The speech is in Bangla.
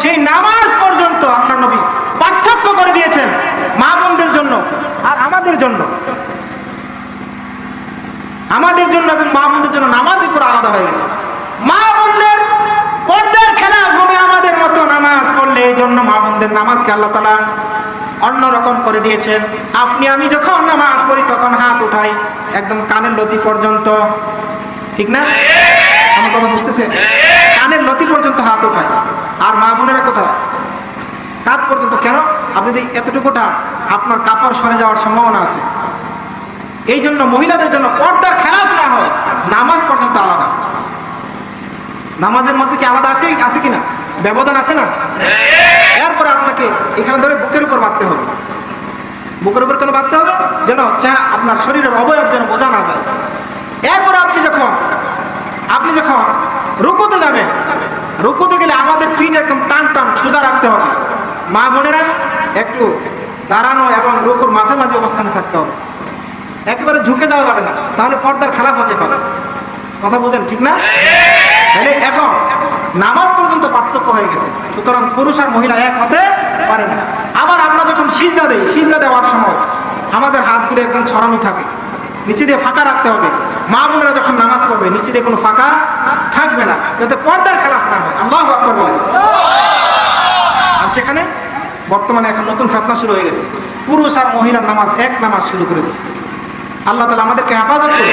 সেই নামাজ পর্যন্ত আপনার নবী পার্থক্য করে দিয়েছেন মা বোনদের জন্য আর আমাদের জন্য। আমাদের জন্য এবং মা বোনদের জন্য নামাজই পুরো আলাদা হয়ে গেছে। মা বোনদের, পর্দার খেলা হবে আমাদের মতো নামাজ পড়লে, এই জন্য মা বোনদের নামাজকে আল্লাহ তালা অন্যরকম করে দিয়েছেন। আপনি, আমি যখন নামাজ পড়ি তখন হাত উঠাই, একদম কানের লতি পর্যন্ত। ঠিক না? আমার কথা বুঝতেছে কানের লতি পর্যন্ত হাত উঠায় আর মা বোনেরা কোথায় কাত পর্যন্ত কেন আপনি যদি এতটুকু টান আপনার কাপড় সরে যাওয়ার সম্ভাবনা আছে এই জন্য মহিলাদের জন্য পর্দার খেলাফ না হয় নামাজ পর্যন্ত আলাদা। নামাজের মধ্যে কি আলাদা আছে আছে কিনা? ব্যবধান আছে না? এরপরে আপনাকে এখানে ধরে বুকের উপর বাঁধতে হবে। বুকের উপর কেন বাঁধতে হবে? যেন চা আপনার শরীরের অবয়ব যেন বোঝা না যায়। এরপরে আপনি যখন আপনি যখন রুকুতে যাবেন, রুকুতে গেলে আমাদের পিঠ একদম টান টান সোজা রাখতে হবে। মা বোনেরা একটু দাঁড়ানো এবং রুকুর মাঝে মাঝে অবস্থানে থাকতে হবে। একেবারে ঝুঁকে যাওয়া যাবে না। তাহলে পর্দার খেলাফ হতে পারে। কথা বুঝেন ঠিক না? তাহলে এখন নামাজ পর্যন্ত পার্থক্য হয়ে গেছে। সুতরাং পুরুষ আর মহিলা এক হতে পারে না। আবার আমরা যখন সিজদা দেই, সিজদা দেওয়ার সময় আমাদের হাতগুলো একদম ছড়ানো থাকে। নিচে দিয়ে ফাঁকা রাখতে হবে। মা বোনেরা যখন নামাজ পড়বে নিচে দিয়ে কোনো ফাঁকা থাকবে না। যাতে পর্দার খেলা হয়। আল্লাহ আর সেখানে বর্তমানে এখন নতুন ফেতনা শুরু হয়ে গেছে। পুরুষ আর মহিলার নামাজ এক নামাজ শুরু করে দিয়েছে। আল্লাহ তালা আমাদেরকে হেফাজত করে